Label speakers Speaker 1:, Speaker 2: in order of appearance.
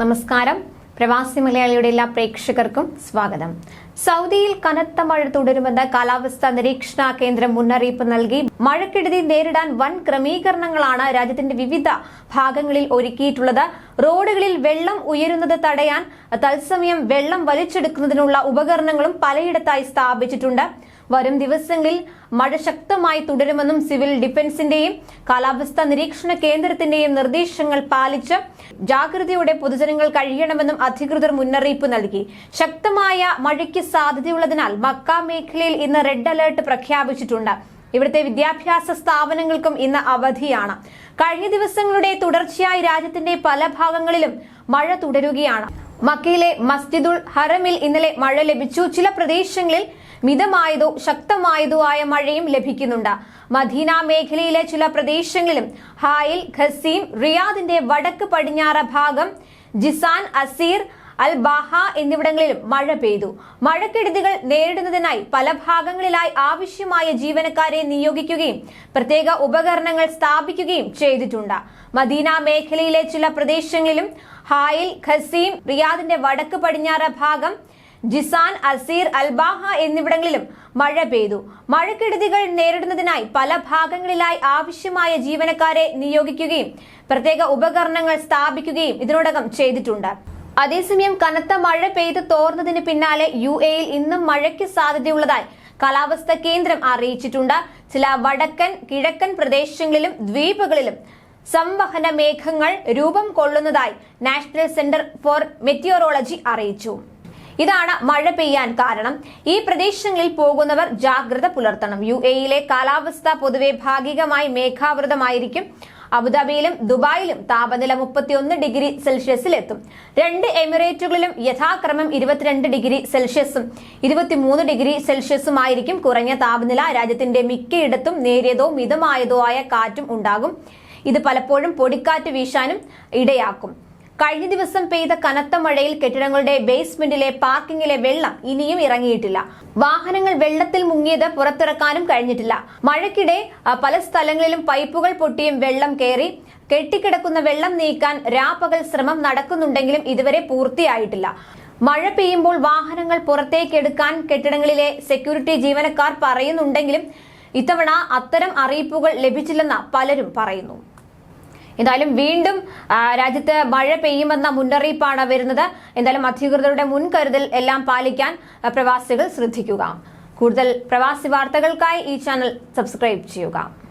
Speaker 1: നമസ്കാരം പ്രവാസി മലയാളിയുടെ എല്ലാ പ്രേക്ഷകർക്കും സ്വാഗതം സൗദിയിൽ കനത്ത മഴ തുടരുമെന്ന് കാലാവസ്ഥാ നിരീക്ഷണ കേന്ദ്രം മുന്നറിയിപ്പ് നൽകി മഴക്കെടുതി നേരിടാൻ വൻ ക്രമീകരണങ്ങളാണ് രാജ്യത്തിന്റെ വിവിധ ഭാഗങ്ങളിൽ ഒരുക്കിയിട്ടുള്ളത് റോഡുകളിൽ വെള്ളം ഉയരുന്നത് തടയാൻ തത്സമയം വെള്ളം വലിച്ചെടുക്കുന്നതിനുള്ള ഉപകരണങ്ങളും പലയിടത്തായി സ്ഥാപിച്ചിട്ടുണ്ട് വരും ദിവസങ്ങളിൽ മഴ ശക്തമായി തുടരുമെന്നും സിവിൽ ഡിഫൻസിന്റെയും കാലാവസ്ഥാ നിരീക്ഷണ കേന്ദ്രത്തിന്റെയും നിർദ്ദേശങ്ങൾ പാലിച്ച് ജാഗ്രതയോടെ പൊതുജനങ്ങൾ കഴിയണമെന്നും അധികൃതർ മുന്നറിയിപ്പ് നൽകി ശക്തമായ മഴയ്ക്ക് സാധ്യതയുള്ളതിനാൽ മക്ക മേഖലയിൽ ഇന്ന് റെഡ് അലേർട്ട് പ്രഖ്യാപിച്ചിട്ടുണ്ട് ഇവിടുത്തെ വിദ്യാഭ്യാസ സ്ഥാപനങ്ങൾക്കും ഇന്ന് അവധിയാണ് കഴിഞ്ഞ ദിവസങ്ങളുടെ തുടർച്ചയായി രാജ്യത്തിന്റെ പല ഭാഗങ്ങളിലും മഴ തുടരുകയാണ് മക്കയിലെ മസ്ജിദുൽ ഹറമിൽ ഇന്നലെ മഴ ലഭിച്ചു ചില പ്രദേശങ്ങളിൽ മിതമായതോ ശക്തമായതോ ആയ മഴയും ലഭിക്കുന്നുണ്ട് മദീന മേഖലയിലെ ചില പ്രദേശങ്ങളിലും ഹായിൽ ഖസീം റിയാദിന്റെ വടക്ക് പടിഞ്ഞാറ് ഭാഗം ജിസാൻ അസീർ അൽ ബാഹ എന്നിവിടങ്ങളിലും മഴ പെയ്തു മഴക്കെടുതികൾ നേരിടുന്നതിനായി പല ഭാഗങ്ങളിലായി ആവശ്യമായ ജീവനക്കാരെ നിയോഗിക്കുകയും പ്രത്യേക ഉപകരണങ്ങൾ സ്ഥാപിക്കുകയും ചെയ്തിട്ടുണ്ട് മദീന മേഖലയിലെ ചില പ്രദേശങ്ങളിലും ഹായിൽ ഖസീം റിയാദിന്റെ വടക്ക് പടിഞ്ഞാറ് ഭാഗം ജിസാൻ അസീർ അൽബാഹ എന്നിവിടങ്ങളിലും മഴ പെയ്തു മഴക്കെടുതികൾ നേരിടുന്നതിനായി പല ഭാഗങ്ങളിലായി ആവശ്യമായ ജീവനക്കാരെ നിയോഗിക്കുകയും പ്രത്യേക ഉപകരണങ്ങൾ സ്ഥാപിക്കുകയും ഇതിനോടകം ചെയ്തിട്ടുണ്ട് അതേസമയം കനത്ത മഴ പെയ്ത് തോർന്നതിന് പിന്നാലെ യു എയിൽ ഇന്നും മഴയ്ക്ക് സാധ്യതയുള്ളതായി കാലാവസ്ഥാ കേന്ദ്രം അറിയിച്ചിട്ടുണ്ട് ചില വടക്കൻ കിഴക്കൻ പ്രദേശങ്ങളിലും ദ്വീപുകളിലും സംവഹന മേഘങ്ങൾ രൂപം കൊള്ളുന്നതായി നാഷണൽ സെന്റർ ഫോർ മെറ്റിയോറോളജി അറിയിച്ചു ഇതാണ് മഴ പെയ്യാൻ കാരണം ഈ പ്രദേശങ്ങളിൽ പോകുന്നവർ ജാഗ്രത പുലർത്തണം യു എയിലെ കാലാവസ്ഥ പൊതുവെ ഭാഗികമായി മേഘാവൃതമായിരിക്കും അബുദാബിയിലും ദുബായിലും താപനില മുപ്പത്തിയൊന്ന് ഡിഗ്രി സെൽഷ്യസിലെത്തും രണ്ട് എമിറേറ്റുകളിലും യഥാക്രമം ഇരുപത്തിരണ്ട് ഡിഗ്രി സെൽഷ്യസും ഇരുപത്തിമൂന്ന് ഡിഗ്രി സെൽഷ്യസുമായിരിക്കും കുറഞ്ഞ താപനില രാജ്യത്തിന്റെ മിക്കയിടത്തും നേരിയതോ മിതമായതോ ആയ കാറ്റും ഉണ്ടാകും ഇത് പലപ്പോഴും പൊടിക്കാറ്റ് വീശാനും ഇടയാക്കും കഴിഞ്ഞ ദിവസം പെയ്ത കനത്ത മഴയിൽ കെട്ടിടങ്ങളുടെ ബേസ്മെന്റിലെ പാർക്കിങ്ങിലെ വെള്ളം ഇനിയും ഇറങ്ങിയിട്ടില്ല വാഹനങ്ങൾ വെള്ളത്തിൽ മുങ്ങിയത് പുറത്തിറക്കാനും കഴിഞ്ഞിട്ടില്ല മഴയ്ക്കിടെ പല സ്ഥലങ്ങളിലും പൈപ്പുകൾ പൊട്ടിയും വെള്ളം കയറി കെട്ടിക്കിടക്കുന്ന വെള്ളം നീക്കാൻ രാപ്പകൽ ശ്രമം നടക്കുന്നുണ്ടെങ്കിലും ഇതുവരെ പൂർത്തിയായിട്ടില്ല മഴ പെയ്യുമ്പോൾ വാഹനങ്ങൾ പുറത്തേക്കെടുക്കാൻ കെട്ടിടങ്ങളിലെ സെക്യൂരിറ്റി ജീവനക്കാർ പറയുന്നുണ്ടെങ്കിലും ഇത്തവണ അത്തരം അറിയിപ്പുകൾ ലഭിച്ചില്ലെന്ന് പലരും പറയുന്നു എന്തായാലും വീണ്ടും രാജ്യത്ത് മഴ പെയ്യുമെന്ന മുന്നറിയിപ്പാണ് വരുന്നത് എന്തായാലും അധികൃതരുടെ മുൻകരുതൽ എല്ലാം പാലിക്കാൻ പ്രവാസികൾ ശ്രദ്ധിക്കുക കൂടുതൽ പ്രവാസി വാർത്തകൾക്കായി ഈ ചാനൽ സബ്സ്ക്രൈബ് ചെയ്യുക